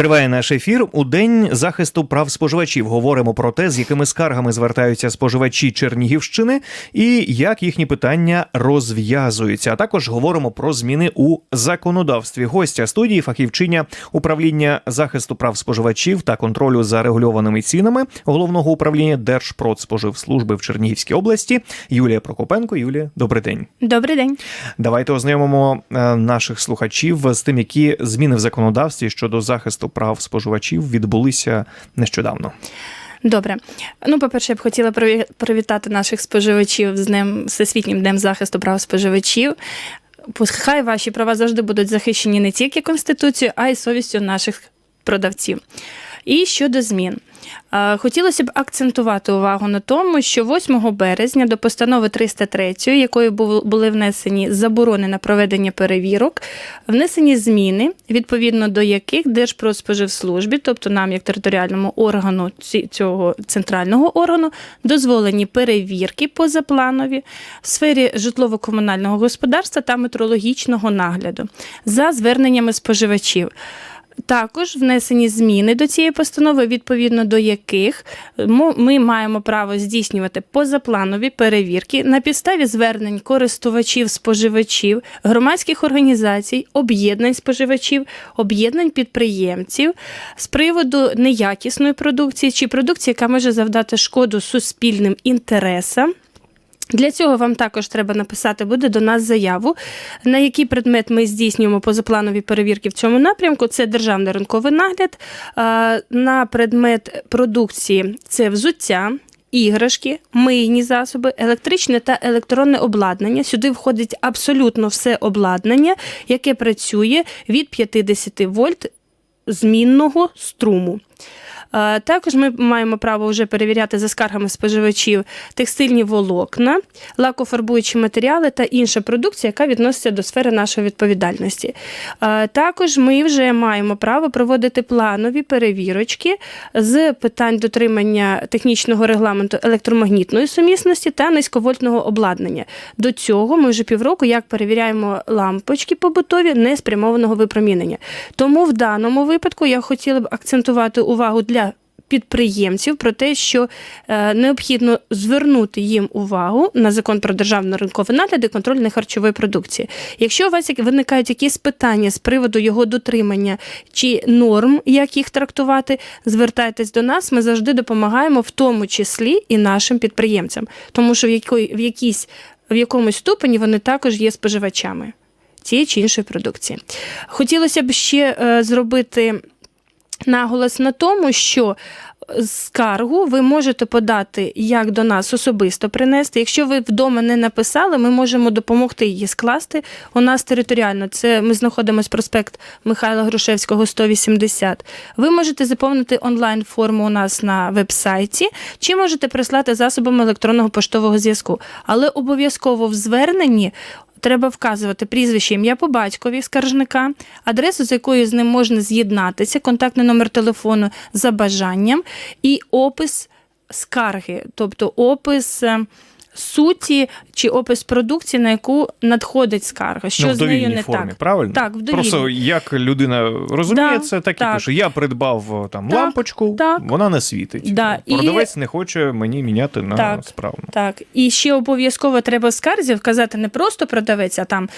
Триває наш ефір у день захисту прав споживачів. Говоримо про те, з якими скаргами звертаються споживачі Чернігівщини і як їхні питання розв'язуються. А також говоримо про зміни у законодавстві. Гостя студії, фахівчиня управління захисту прав споживачів та контролю за регульованими цінами головного управління Держпродспоживслужби в Чернігівській області Юлія Прокопенко. Юлія, добрий день. Добрий день. Давайте ознайомимо е, наших слухачів з тим, які зміни в законодавстві щодо захисту прав споживачів відбулися нещодавно. Добре. Ну, по-перше, я б хотіла приві- привітати наших споживачів з ним Всесвітнім днем захисту прав споживачів. Хай ваші права завжди будуть захищені не тільки Конституцією, а й совістю наших продавців. І щодо змін. Е, Хотілося б акцентувати увагу на тому, що 8 березня до постанови 303, якою були внесені заборони на проведення перевірок, внесені зміни, відповідно до яких Держпродспоживслужбі, тобто нам, як територіальному органу цього центрального органу, дозволені перевірки позапланові в сфері житлово-комунального господарства та метрологічного нагляду за зверненнями споживачів. Також внесені зміни до цієї постанови, відповідно до яких ми маємо право здійснювати позапланові перевірки на підставі звернень користувачів, споживачів, громадських організацій, об'єднань споживачів, об'єднань підприємців з приводу неякісної продукції чи продукції, яка може завдати шкоду суспільним інтересам. Для цього вам також треба написати буде до нас заяву, на який предмет ми здійснюємо позапланові перевірки в цьому напрямку. Це державний ринковий нагляд. На предмет продукції це взуття. Іграшки, мийні засоби, електричне та електронне обладнання. Сюди входить абсолютно все обладнання, яке працює від 50 вольт змінного струму. Е, Також ми маємо право вже перевіряти за скаргами споживачів текстильні волокна, лакофарбуючі матеріали та інша продукція, яка відноситься до сфери нашої відповідальності. Е, Також ми вже маємо право проводити планові перевірочки з питань дотримання технічного регламенту електромагнітної сумісності та низьковольтного обладнання. До цього ми вже півроку як перевіряємо лампочки побутові неспрямованого випромінення. Тому в даному випадку я хотіла б акцентувати увагу для підприємців про те, що е, необхідно звернути їм увагу на закон про державний ринковий нагляд і контроль нехарчової продукції. Якщо у вас виникають якісь питання з приводу його дотримання чи норм, як їх трактувати, звертайтесь до нас. Ми завжди допомагаємо, в тому числі і нашим підприємцям, тому що в якої в якійсь в якомусь ступені вони також є споживачами тієї чи іншої продукції. Хотілося б ще е, зробити наголос на тому, що скаргу ви можете подати як до нас особисто принести. Якщо ви вдома не написали, ми можемо допомогти її скласти. У нас територіально це ми знаходимося проспект Михайла Грушевського, 180. Ви можете заповнити онлайн форму у нас на вебсайті, чи можете прислати засобами електронного поштового зв'язку. Але обов'язково в зверненні треба вказувати прізвище, ім'я по батькові скаржника, адресу, з якою з ним можна з'єднатися, контактний номер телефону за бажанням і опис скарги, тобто опис. Е, Суті чи опис продукції, на яку надходить скарга, що ну, в з нею не формі, так. правильно? Так, в. Просто як людина розуміє Да, це, так і пише: я придбав там Так, лампочку, так. вона не світить. Да, і- Продавець не хоче мені міняти на Так. справну. Так, і ще обов'язково треба в скарзі вказати не просто продавець, а там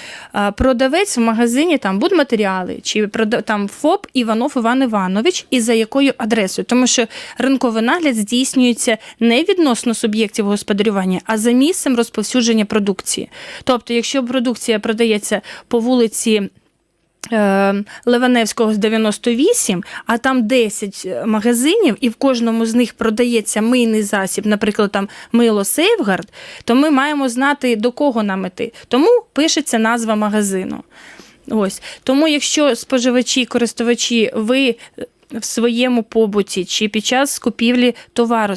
продавець в магазині там будматеріали, чи там ФОП Іванов Іван Іванович, і за якою адресою. Тому що ринковий нагляд здійснюється не відносно суб'єктів господарювання, а за місцем розповсюдження продукції. Тобто, якщо продукція продається по вулиці. е, Леваневського з 98, а там 10 магазинів, і в кожному з них продається мийний засіб, наприклад, там мило Сейфгард, то ми маємо знати, до кого нам іти. Тому пишеться назва магазину. Ось. Тому, якщо споживачі, користувачі, ви в своєму побуті чи під час купівлі товару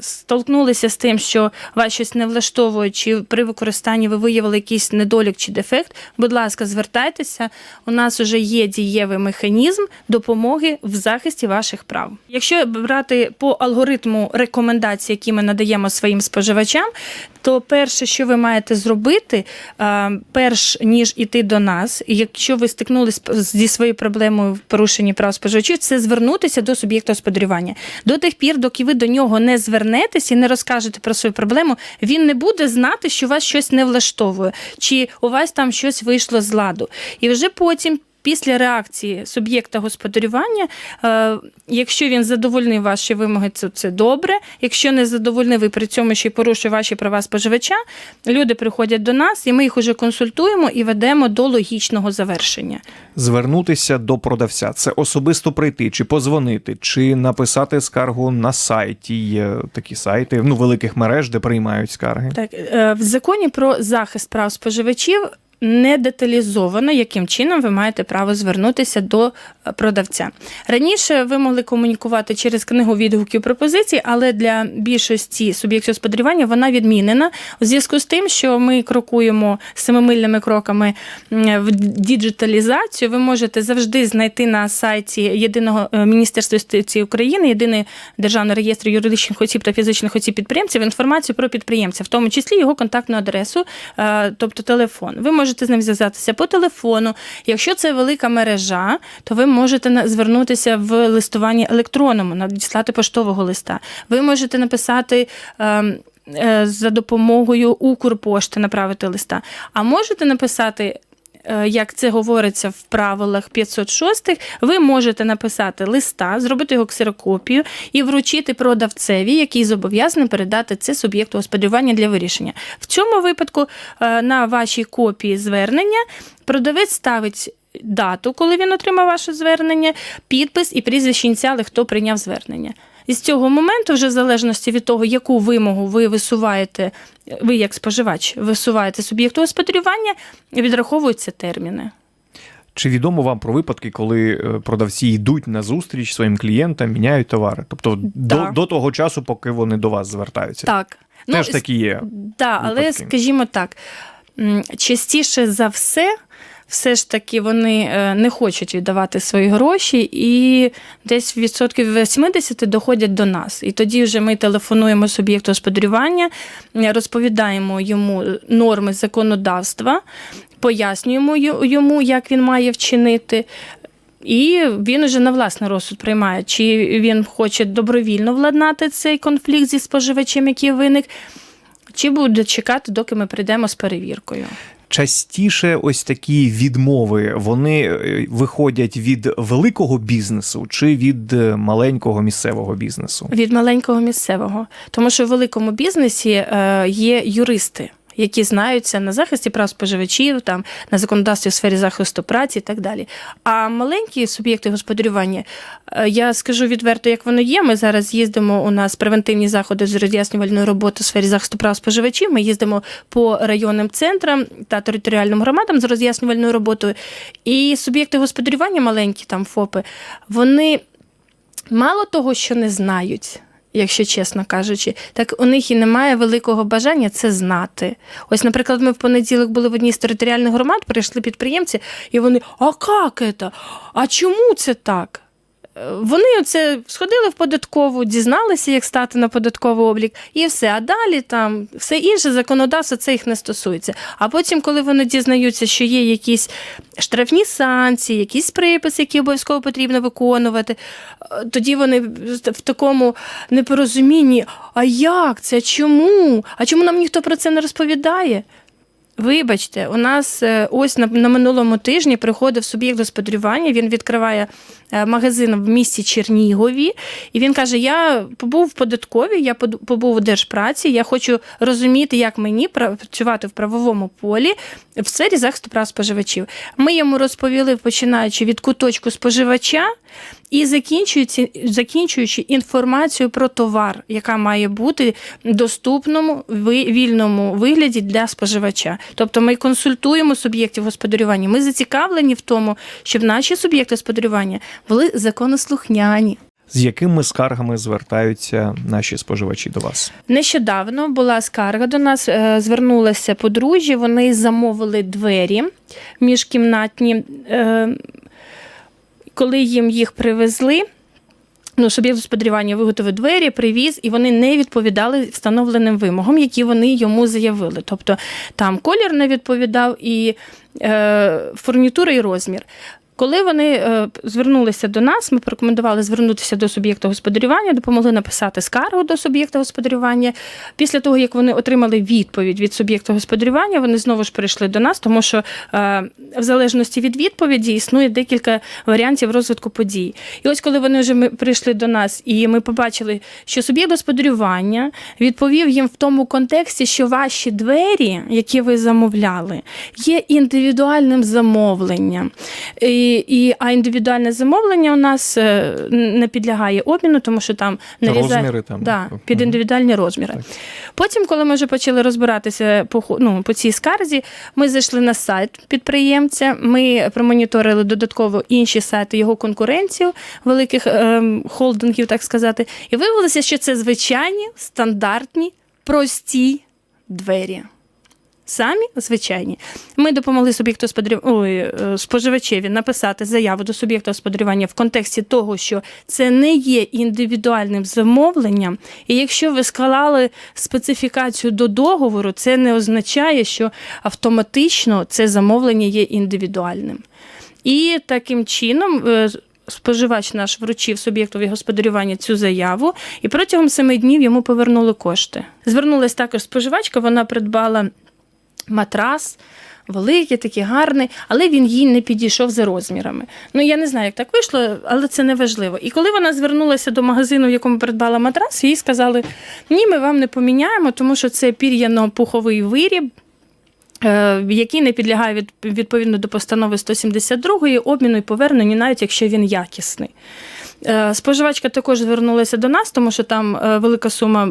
столкнулися з тим, що вас щось не влаштовує, чи при використанні ви виявили якийсь недолік чи дефект, будь ласка, звертайтеся. У нас вже є дієвий механізм допомоги в захисті ваших прав. Якщо брати по алгоритму рекомендацій, які ми надаємо своїм споживачам, то перше, що ви маєте зробити, перш ніж іти до нас, якщо ви стикнулися зі своєю проблемою в порушенні прав споживачів, це звернутися до суб'єкта господарювання. До тих пір, доки ви до нього не звернетесь і не розкажете про свою проблему, він не буде знати, що вас щось не влаштовує, чи у вас там щось вийшло з ладу. І вже потім. Після реакції суб'єкта господарювання, е, якщо він задовольнив ваші вимоги, це, це добре. Якщо не задовольнив і при цьому ще й порушує ваші права споживача, люди приходять до нас, і ми їх уже консультуємо і ведемо до логічного завершення. Звернутися до продавця це особисто прийти, чи позвонити, чи написати скаргу на сайті. Є такі сайти ну великих мереж, де приймають скарги. Так, е, в законі про захист прав споживачів не деталізовано, яким чином ви маєте право звернутися до е, продавця. Раніше ви могли комунікувати через книгу відгуків пропозицій, але для більшості суб'єктів господарювання вона відмінена у зв'язку з тим, що ми крокуємо семимильними кроками в діджиталізацію. Ви можете завжди знайти на сайті єдиного е, Міністерства юстиції України, єдиний державний реєстр юридичних осіб та фізичних осіб підприємців інформацію про підприємця, в тому числі його контактну адресу, е, тобто телефон. Ви можете з ним зв'язатися по телефону. Якщо це велика мережа, то ви можете звернутися в листуванні електронному, надіслати поштового листа. Ви можете написати. ем, е, За допомогою Укрпошти направити листа. А можете написати як це говориться в правилах 506, ви можете написати листа, зробити його ксерокопію і вручити продавцеві, який зобов'язаний передати це суб'єкту господарювання для вирішення. В цьому випадку е, на вашій копії звернення продавець ставить. Дату, коли він отримав ваше звернення, підпис і прізвище ініціали, хто прийняв звернення. І з цього моменту, вже в залежності від того, яку вимогу ви висуваєте, ви як споживач висуваєте суб'єкту господарювання, відраховуються терміни. Чи відомо вам про випадки, коли е, продавці йдуть на зустріч своїм клієнтам, міняють товари? Тобто до, Да. до того часу, поки вони до вас звертаються? Так. Теж с- такі є. Да, але скажімо так, частіше за все. Все ж таки вони е, не хочуть віддавати свої гроші, і десь відсотків 80 доходять до нас. І тоді вже ми телефонуємо суб'єкту господарювання, е, розповідаємо йому норми законодавства, пояснюємо йому, як він має вчинити. І він уже на власний розсуд приймає, чи він хоче добровільно владнати цей конфлікт зі споживачем, який виник, чи буде чекати, доки ми прийдемо з перевіркою. Частіше ось такі відмови вони е, виходять від великого бізнесу чи від е, маленького місцевого бізнесу? Від маленького місцевого. Тому що в великому бізнесі е, є юристи. Які знаються на захисті прав споживачів, там на законодавстві в сфері захисту праці і так далі. А маленькі суб'єкти господарювання, е, я скажу відверто, як воно є. Ми зараз їздимо. У нас превентивні заходи з роз'яснювальної роботи в сфері захисту прав споживачів. Ми їздимо по районним центрам та територіальним громадам з роз'яснювальною роботою. І суб'єкти господарювання, маленькі там ФОПи, вони мало того, що не знають. Якщо чесно кажучи, так у них і немає великого бажання це знати. Ось, наприклад, ми в понеділок були в одній з територіальних громад, прийшли підприємці, і вони: а як це? А чому це так? Вони оце сходили в податкову, дізналися, як стати на податковий облік, і все. А далі там все інше законодавство це їх не стосується. А потім, коли вони дізнаються, що є якісь штрафні санкції, якісь приписи, які обов'язково потрібно виконувати, е, тоді вони в такому непорозумінні: а як це? Чому? А чому нам ніхто про це не розповідає? Вибачте, у нас е, ось на, на минулому тижні приходив суб'єкт господарювання. Він відкриває е, магазин в місті Чернігові, і він каже: Я побув в податковій, я побув у держпраці. Я хочу розуміти, як мені пра- працювати в правовому полі в сфері захисту прав споживачів. Ми йому розповіли, починаючи від куточку споживача. І закінчуючи, закінчуючи інформацію про товар, яка має бути доступному вільному вигляді для споживача. Тобто ми консультуємо суб'єктів господарювання. Ми зацікавлені в тому, щоб наші суб'єкти господарювання були законослухняні. З якими скаргами звертаються наші споживачі до вас? Нещодавно була скарга до нас, е, звернулася подружжя, вони замовили двері міжкімнатні. Коли їм їх привезли, Ну, суб'єкт господарювання виготовив двері, привіз, і вони не відповідали встановленим вимогам, які вони йому заявили. Тобто там колір не відповідав і е, фурнітура і розмір. Коли вони е, звернулися до нас, ми порекомендували звернутися до суб'єкта господарювання, допомогли написати скаргу до суб'єкта господарювання. Після того, як вони отримали відповідь від суб'єкта господарювання, вони знову ж прийшли до нас, тому що е, в залежності від відповіді існує декілька варіантів розвитку подій. І ось коли вони вже прийшли до нас, і ми побачили, що суб'єкт господарювання відповів їм в тому контексті, що ваші двері, які ви замовляли, є індивідуальним замовленням. І, і, а індивідуальне замовлення у нас е, не підлягає обміну, тому що там нарізає Розміри там. Да, під індивідуальні розміри. Так. Потім, коли ми вже почали розбиратися по, ну, по цій скарзі, ми зайшли на сайт підприємця, ми промоніторили додатково інші сайти його конкуренців, великих ем, холдингів, так сказати, і виявилося, що це звичайні, стандартні, прості двері. Самі звичайні. Ми допомогли суб'єкту. Ой, е, споживачеві написати заяву до суб'єкта господарювання в контексті того, що це не є індивідуальним замовленням. І якщо ви склали специфікацію до договору, це не означає, що автоматично це замовлення є індивідуальним. І таким чином. е, Споживач наш вручив суб'єктові господарювання цю заяву, і протягом семи днів йому повернули кошти. Звернулась також споживачка, вона придбала матрас. Великий, такий гарний, але він їй не підійшов за розмірами. Ну я не знаю, як так вийшло, але це не важливо. І коли вона звернулася до магазину, в якому придбала матрас, їй сказали: ні, ми вам не поміняємо, тому що це пір'яно-пуховий виріб. е, Який не підлягає від, відповідно до постанови 172 обміну і поверненню, навіть якщо він якісний. Е, Споживачка також звернулася до нас, тому що там е, велика сума,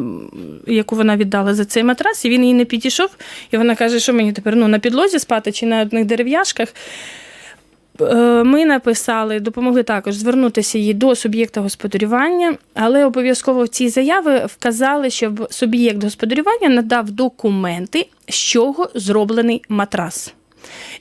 яку вона віддала за цей матрас, і він їй не підійшов. І вона каже, що мені тепер ну, на підлозі спати чи на одних дерев'яшках. Е, Ми написали, допомогли також звернутися їй до суб'єкта господарювання, але обов'язково в цій заяві вказали, щоб суб'єкт господарювання надав документи, з чого зроблений матрас.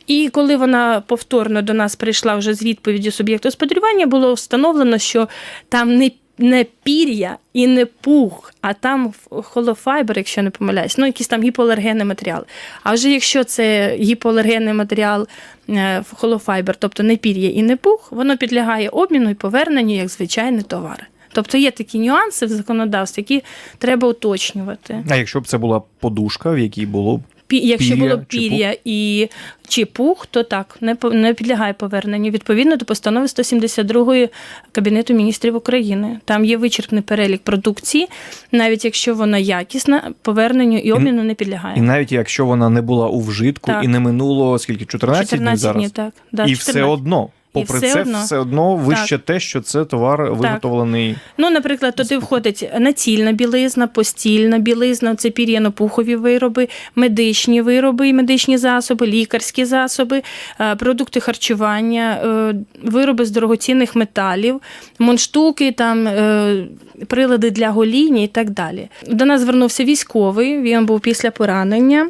І коли вона повторно до нас прийшла вже з відповіддю суб'єкту господарювання, було встановлено, що там не не пір'я і не пух, а там холофайбер, якщо не помиляюсь, ну якийсь там гіпоалергенний матеріал. А вже якщо це гіпоалергенний матеріал е, холофайбер, тобто не пір'я і не пух, воно підлягає обміну і поверненню як звичайний товар. Тобто є такі нюанси в законодавстві, які треба уточнювати. А якщо б це була подушка, в якій було б якщо Пір'я було чи пір'я і чи пух, то так не не підлягає поверненню відповідно до постанови 172 Кабінету міністрів України. Там є вичерпний перелік продукції, навіть якщо вона якісна, поверненню і обміну не підлягає. і навіть якщо вона не була у вжитку Так. і не минуло скільки 14, 14 днів зараз. днів, так. Да, і 14. все одно, попри все це, одно. все одно вище те, що це товар виготовлений. Ну, наприклад, туди входить націльна білизна, постільна білизна, це пір'яно-пухові вироби, медичні вироби і медичні засоби, лікарські засоби, е, продукти харчування, е, вироби з дорогоцінних металів, мундштуки, там, е, прилади для гоління і так далі. До нас звернувся військовий, він був після поранення.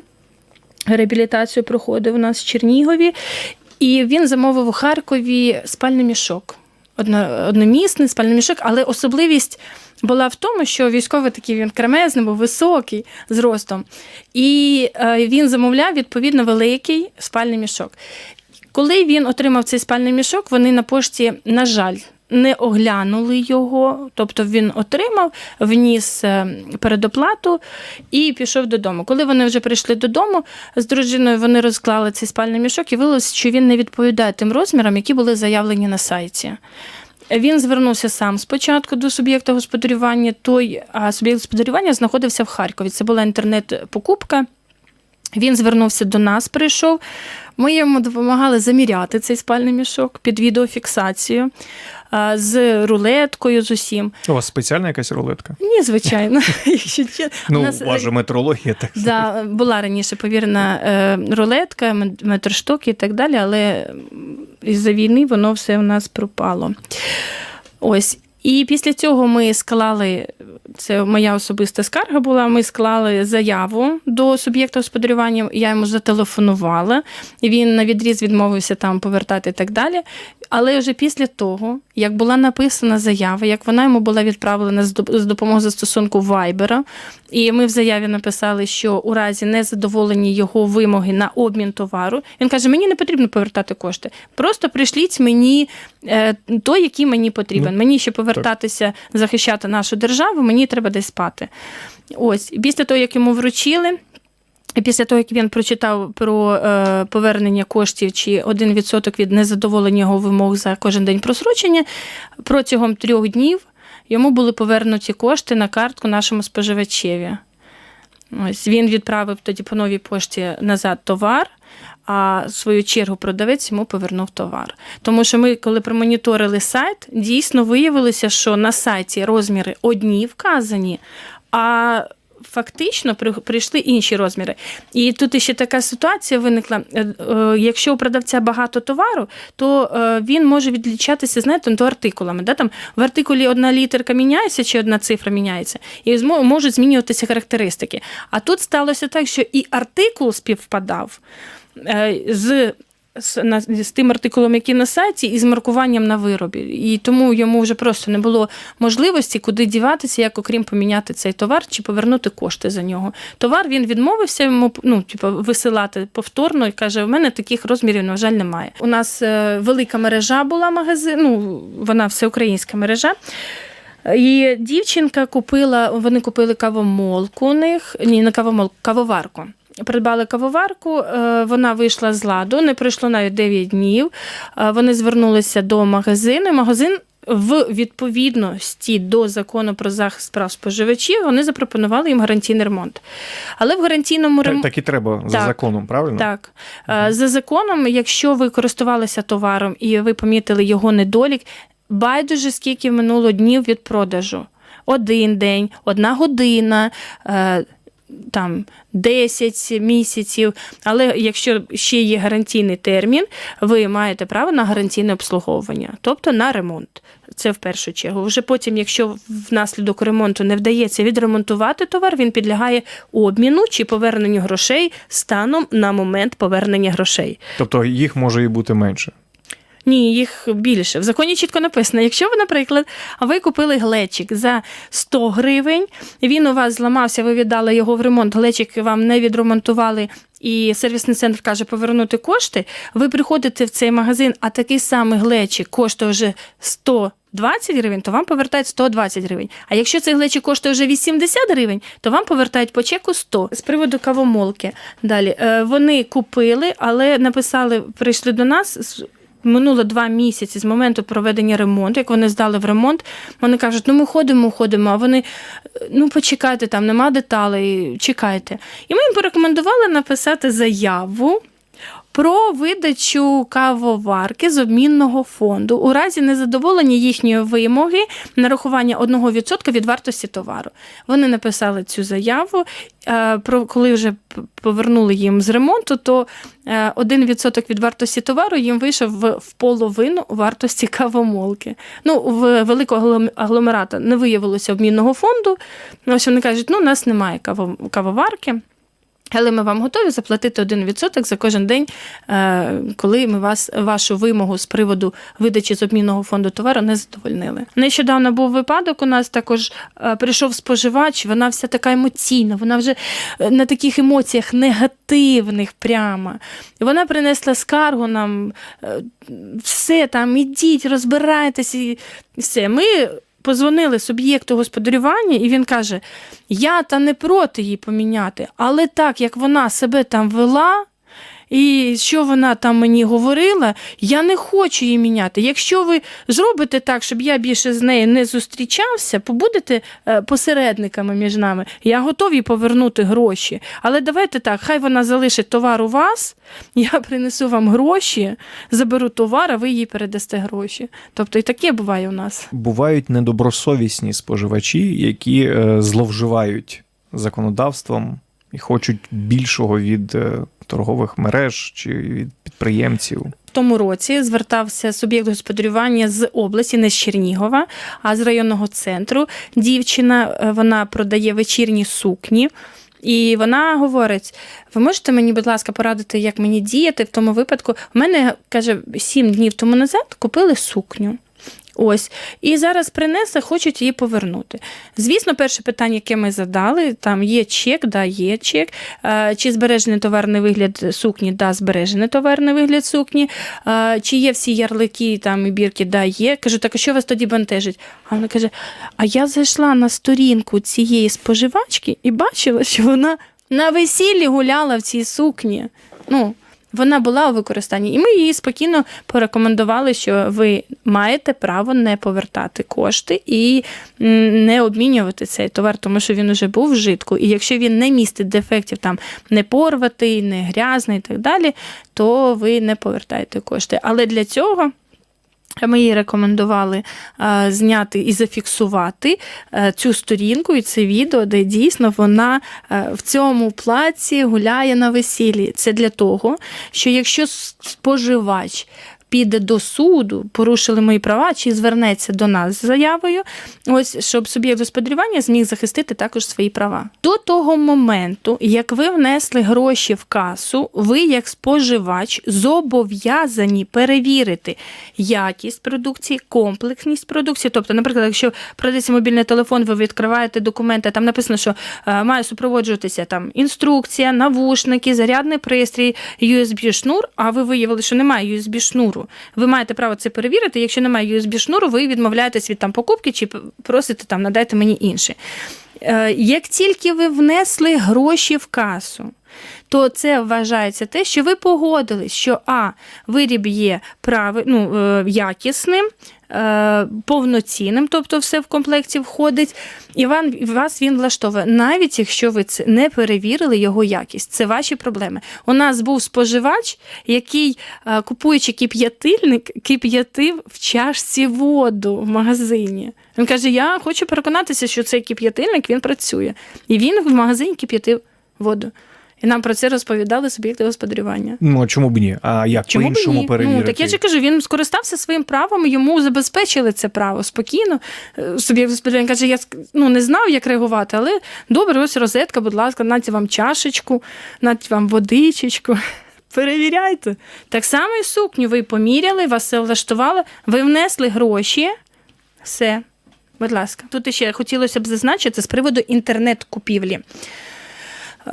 Реабілітацію проходив у нас в Чернігові, і він замовив у Харкові спальний мішок. Одномісний спальний мішок, але особливість була в тому, що військовий такий він кремезний, був високий зростом. І е, він замовляв відповідно великий спальний мішок. Коли він отримав цей спальний мішок, вони на пошті, на жаль, не оглянули його, тобто він отримав, вніс е, передоплату і пішов додому. Коли вони вже прийшли додому з дружиною, вони розклали цей спальний мішок і виявилося, що він не відповідає тим розмірам, які були заявлені на сайті. Він звернувся сам спочатку до суб'єкта господарювання, той, а суб'єкт господарювання знаходився в Харкові. Це була інтернет-покупка. Він звернувся до нас, прийшов. Ми йому допомагали заміряти цей спальний мішок під відеофіксацію з рулеткою, з усім. У вас спеціальна якась рулетка? Ні, звичайно. Ну, У вас же метрологія, так Да, була раніше повірена е, рулетка, мет- метрштук і так далі, але із-за війни воно все у нас пропало. Ось. І після цього ми склали, це моя особиста скарга була. Ми склали заяву до суб'єкта господарювання. Я йому зателефонувала. і Він на відріз відмовився там повертати і так далі. Але вже після того, як була написана заява, як вона йому була відправлена з доп- допомогою застосунку Viber, і ми в заяві написали, що у разі незадоволення його вимоги на обмін товару, він каже: мені не потрібно повертати кошти. Просто прийшліть мені е, той, який мені потрібен. мені ще повертатися, захищати нашу державу, мені треба десь спати. Ось, після того, як йому вручили. Після того, як він прочитав про е, повернення коштів чи 1% від незадоволення його вимог за кожен день просрочення, протягом трьох днів йому були повернуті кошти на картку нашому споживачеві. Ось він відправив тоді по новій пошті назад товар, а в свою чергу продавець йому повернув товар. Тому що ми, коли промоніторили сайт, дійсно виявилося, що на сайті розміри одні вказані, а фактично прийшли інші розміри. І тут ще така ситуація виникла. Е, е, Якщо у продавця багато товару, то е, він може відлічатися, знаєте, то артикулами. Да? Там в артикулі одна літерка міняється чи одна цифра міняється, і можуть змінюватися характеристики. А тут сталося так, що і артикул співпадав з. З, на, з тим артикулом, який на сайті, і з маркуванням на виробі. І тому йому вже просто не було можливості, куди діватися, як окрім поміняти цей товар чи повернути кошти за нього. Товар він відмовився йому ну, типу, висилати повторно і каже: у мене таких розмірів, на жаль, немає. У нас е, велика мережа була магазин, ну вона всеукраїнська мережа. І дівчинка купила, вони купили кавомолку у них, ні, не кавомолку, кавоварку. Придбали кавоварку, е, вона вийшла з ладу, не пройшло навіть 9 днів. Е, Вони звернулися до магазину. Магазин в відповідності до закону про захист прав споживачів вони запропонували їм гарантійний ремонт. Але в гарантійному ремонті. так і треба за Так. законом, правильно? Так. Е, За законом, якщо ви користувалися товаром і ви помітили його недолік, байдуже скільки минуло днів від продажу. Один день, одна година. Там 10 місяців, але якщо ще є гарантійний термін, ви маєте право на гарантійне обслуговування, тобто на ремонт. Це в першу чергу. Вже потім, якщо внаслідок ремонту не вдається відремонтувати товар, він підлягає обміну чи поверненню грошей станом на момент повернення грошей. Тобто їх може і бути менше. Ні, їх більше. В законі чітко написано: якщо ви, наприклад, ви купили глечик за 100 гривень, він у вас зламався, ви віддали його в ремонт, глечик вам не відремонтували. І сервісний центр каже повернути кошти. Ви приходите в цей магазин, а такий самий глечик коштує вже 120 гривень, то вам повертають 120 гривень. А якщо цей глечик коштує вже 80 гривень, то вам повертають по чеку 100. З приводу кавомолки. Далі Е, вони купили, але написали, прийшли до нас. Минуло два місяці з моменту проведення ремонту, як вони здали в ремонт. Вони кажуть, ну ми ходимо, ходимо, а вони ну почекайте, там нема деталей, чекайте. І ми їм порекомендували написати заяву. Про видачу кавоварки з обмінного фонду у разі незадоволення їхньої вимоги нарахування 1% від вартості товару. Вони написали цю заяву. е, Про коли вже повернули їм з ремонту, то е, 1% від вартості товару їм вийшов в, половину вартості кавомолки. Ну, в великого аглом- агломерата не виявилося обмінного фонду. Ось вони кажуть, ну, у нас немає каво- кавоварки. Але ми вам готові заплатити 1% за кожен день, е, коли ми вас вашу вимогу з приводу видачі з обмінного фонду товару не задовольнили. Нещодавно був випадок. У нас також е, прийшов споживач. Вона вся така емоційна, вона вже е, на таких емоціях негативних прямо. І Вона принесла скаргу нам, все там, ідіть, розбирайтеся, і все. Ми позвонили суб'єкту господарювання, і він каже: Я та не проти її поміняти, але так як вона себе там вела. І що вона там мені говорила, я не хочу її міняти. Якщо ви зробите так, щоб я більше з нею не зустрічався, побудете е, посередниками між нами, я готові повернути гроші. Але давайте так, хай вона залишить товар у вас, я принесу вам гроші, заберу товар, а ви їй передасте гроші. Тобто і таке буває у нас. Бувають недобросовісні споживачі, які е, зловживають законодавством і хочуть більшого від е, торгових мереж чи від підприємців. В тому році звертався суб'єкт господарювання з області, не з Чернігова, а з районного центру. Дівчина е, вона продає вечірні сукні. І вона говорить: ви можете мені, будь ласка, порадити, як мені діяти в тому випадку? У мене каже, сім днів тому назад купили сукню. Ось, і зараз принесли, хочуть її повернути. Звісно, перше питання, яке ми задали, там є чек, да, є чек. Е, Чи збережений товарний вигляд сукні, да, збережений товарний вигляд сукні. Е, Чи є всі ярлики там і бірки, да, є. Кажу, так а що вас тоді бентежить? А вона каже: А я зайшла на сторінку цієї споживачки і бачила, що вона на весіллі гуляла в цій сукні. Ну, вона була у використанні, і ми її спокійно порекомендували, що ви маєте право не повертати кошти і не обмінювати цей товар, тому що він уже був в житку. І якщо він не містить дефектів, там не порватий, не грязний і так далі, то ви не повертаєте кошти. Але для цього. Ми їй рекомендували е, зняти і зафіксувати е, цю сторінку і це відео, де дійсно вона е, в цьому плаці гуляє на весіллі. Це для того, що якщо споживач піде до суду, порушили мої права, чи звернеться до нас з заявою, ось щоб суб'єкт господарювання зміг захистити також свої права. До того моменту, як ви внесли гроші в касу, ви, як споживач, зобов'язані перевірити якість продукції, комплексність продукції. Тобто, наприклад, якщо продається мобільний телефон, ви відкриваєте документи, там написано, що е, має супроводжуватися там інструкція, навушники, зарядний пристрій, USB-шнур, а ви виявили, що немає USB-шнуру. Ви маєте право це перевірити. Якщо немає USB-шнуру, ви відмовляєтесь від там покупки чи просите там надайте мені інше. Е, Як тільки ви внесли гроші в касу, то це вважається те, що ви погодились, що А, виріб є прави, ну, е, якісним, повноцінним, тобто все в комплекті входить, і вам, вас він влаштовує, навіть якщо ви це не перевірили його якість. Це ваші проблеми. У нас був споживач, який, е, купуючи кип'ятильник, кип'ятив в чашці воду в магазині. Він каже: Я хочу переконатися, що цей кип'ятильник він працює. І він в магазині кип'ятив воду. І нам про це розповідали суб'єкти господарювання. Ну а чому б ні? А як Чому по-іншому ні? перевірити? Ну, так я ж кажу, він скористався своїм правом, йому забезпечили це право спокійно. Е, Суб'єкт господарювання каже, я ну, не знав, як реагувати, але добре, ось розетка, будь ласка, нате вам чашечку, нате вам водичечку. Перевіряйте. Так само і сукню. Ви поміряли, вас все влаштувало, ви внесли гроші. Все. Будь ласка. Тут ще хотілося б зазначити з приводу інтернет-купівлі.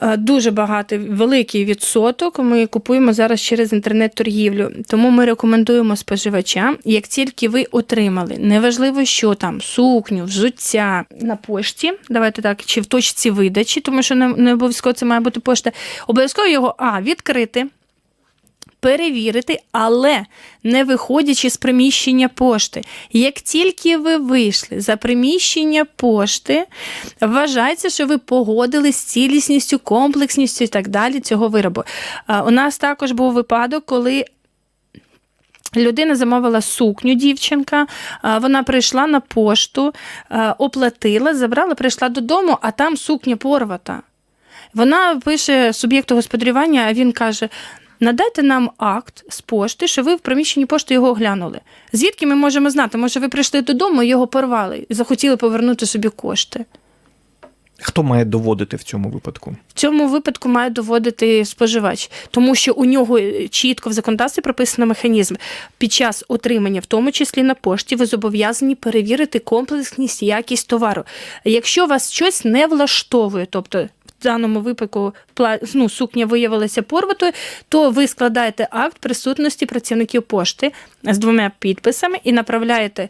Е, Дуже багатий великий відсоток. Ми купуємо зараз через інтернет-торгівлю. Тому ми рекомендуємо споживачам, як тільки ви отримали, неважливо, що там сукню, взуття на пошті, давайте так, чи в точці видачі, тому що не, не обов'язково це має бути пошта. Обов'язково його а відкрити. Перевірити, але не виходячи з приміщення пошти. Як тільки ви вийшли за приміщення пошти, вважається, що ви погодились з цілісністю, комплексністю і так далі цього виробу. У нас також був випадок, коли. Людина замовила сукню, дівчинка. Вона прийшла на пошту, оплатила, забрала, прийшла додому, а там сукня порвата. Вона пише суб'єкту господарювання, а він каже: надайте нам акт з пошти, що ви в приміщенні пошти його оглянули. Звідки ми можемо знати? Може, ви прийшли додому і його порвали і захотіли повернути собі кошти. Хто має доводити в цьому випадку? В цьому випадку має доводити споживач, тому що у нього е, чітко в законодавстві прописано механізм. Під час отримання, в тому числі на пошті, ви зобов'язані перевірити комплексність і якість товару. Якщо вас щось не влаштовує, тобто даному випадку ну, сукня виявилася порватою, то ви складаєте акт присутності працівників пошти з двома підписами і направляєте.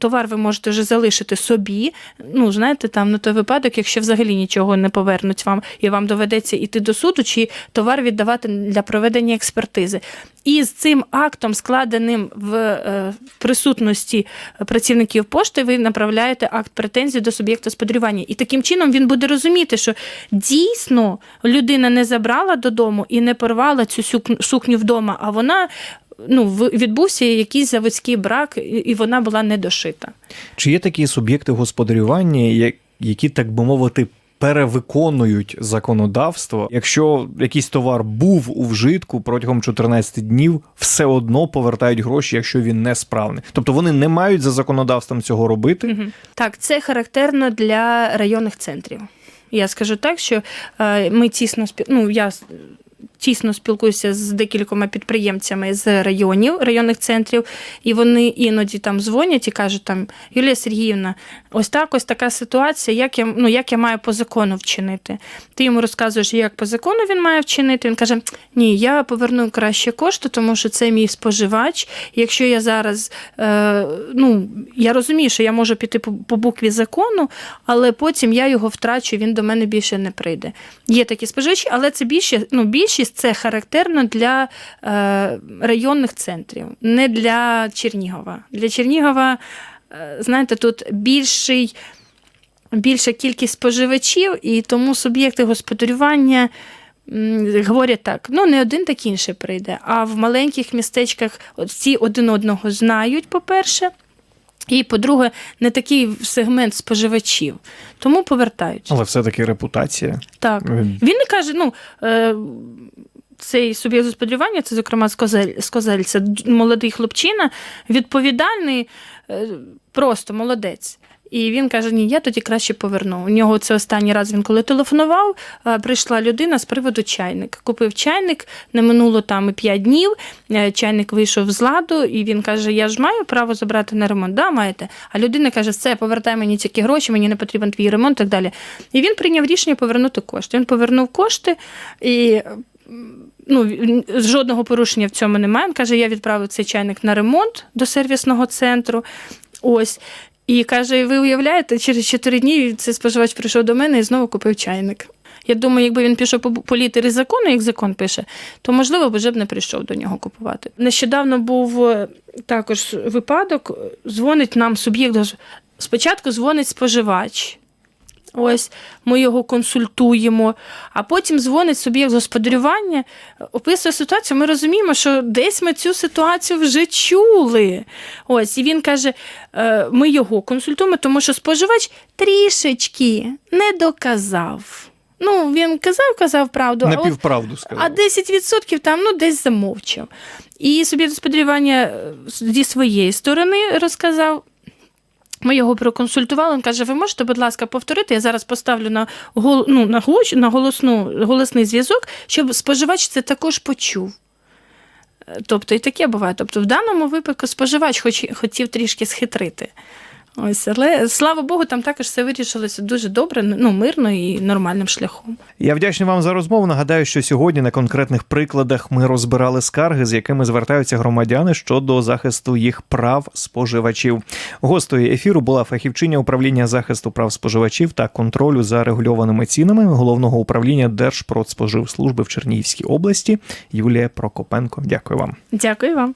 Товар ви можете вже залишити собі. Ну, знаєте, там на той випадок, якщо взагалі нічого не повернуть вам, і вам доведеться йти до суду, чи товар віддавати для проведення експертизи. І з цим актом, складеним в е, присутності працівників пошти, ви направляєте акт претензій до суб'єкта господарювання. І таким чином він буде розуміти, що дійсно людина не забрала додому і не порвала цю сукню вдома, а вона. Ну, відбувся якийсь заводський брак, і- вона була не дошита. Чи є такі суб'єкти господарювання, які, так би мовити, перевиконують законодавство? Якщо якийсь товар був у вжитку протягом 14 днів, все одно повертають гроші, якщо він не справний. Тобто вони не мають за законодавством цього робити. Мгм. Так, це характерно для районних центрів. Я скажу так, що е, ми тісно спі... ну, я тісно спілкуюся з декількома підприємцями з районів, районних центрів, і вони іноді там дзвонять і кажуть: там Юлія Сергіївна, ось так, ось така ситуація, як я, ну, як я маю по закону вчинити. Ти йому розказуєш, як по закону він має вчинити. Він каже: Ні, я поверну краще кошти, тому що це мій споживач. Якщо я зараз, е, ну я розумію, що я можу піти по, по букві закону, але потім я його втрачу, він до мене більше не прийде. Є такі споживачі, але це більше, ну, більшість це характерно для е, районних центрів, не для Чернігова. Для Чернігова, е, знаєте, тут більший. Більша кількість споживачів, і тому суб'єкти господарювання говорять так: ну не один, так інший прийде. А в маленьких містечках всі один одного знають, по-перше. І, по-друге, не такий сегмент споживачів, тому повертаються. Але все-таки репутація. Так. Він- не каже, ну. Е, цей суб'єкт господарювання, це, зокрема, з Козель, з Козельця, молодий хлопчина, відповідальний, е, просто молодець. І він каже: Ні, я тоді краще поверну. У нього це останній раз він коли телефонував. е, Прийшла людина з приводу чайник. Купив чайник, не минуло там і 5 днів. е, Чайник вийшов з ладу, і він каже: Я ж маю право забрати на ремонт. Да, маєте. А людина каже: все, повертай мені тільки гроші, мені не потрібен твій ремонт, і так далі. І він прийняв рішення повернути кошти. Він повернув кошти і. Ну, жодного порушення в цьому немає. Він каже, я відправив цей чайник на ремонт до сервісного центру. Ось. І каже: ви уявляєте, через 4 дні цей споживач прийшов до мене і знову купив чайник. Я думаю, якби він пішов по, літері закону, як закон пише, то можливо вже б не прийшов до нього купувати. Нещодавно був е, також випадок, дзвонить нам суб'єкт. Спочатку дзвонить споживач. Ось ми його консультуємо, а потім дзвонить суб'єкт господарювання, описує ситуацію. Ми розуміємо, що десь ми цю ситуацію вже чули. Ось, і він каже: е, ми його консультуємо, тому що споживач трішечки не доказав. Ну, він казав, казав правду, а от Напівправду сказав. а 10% там ну, десь замовчав. І суб'єкт господарювання е, зі своєї сторони розказав. Ми його проконсультували. Він каже: ви можете, будь ласка, повторити? Я зараз поставлю на гол, ну, на, голос, на голосну, голосний зв'язок, щоб споживач це також почув. Е, Тобто і таке буває. Тобто, в даному випадку споживач хоч, хотів трішки схитрити. Ось, але слава Богу, там також все вирішилося дуже добре, ну, мирно і нормальним шляхом. Я вдячний вам за розмову. Нагадаю, що сьогодні на конкретних прикладах ми розбирали скарги, з якими звертаються громадяни щодо захисту їх прав споживачів. Гостею ефіру була фахівчиня управління захисту прав споживачів та контролю за регульованими цінами головного управління Держпродспоживслужби в Чернігівській області Юлія Прокопенко. Дякую вам. Дякую вам.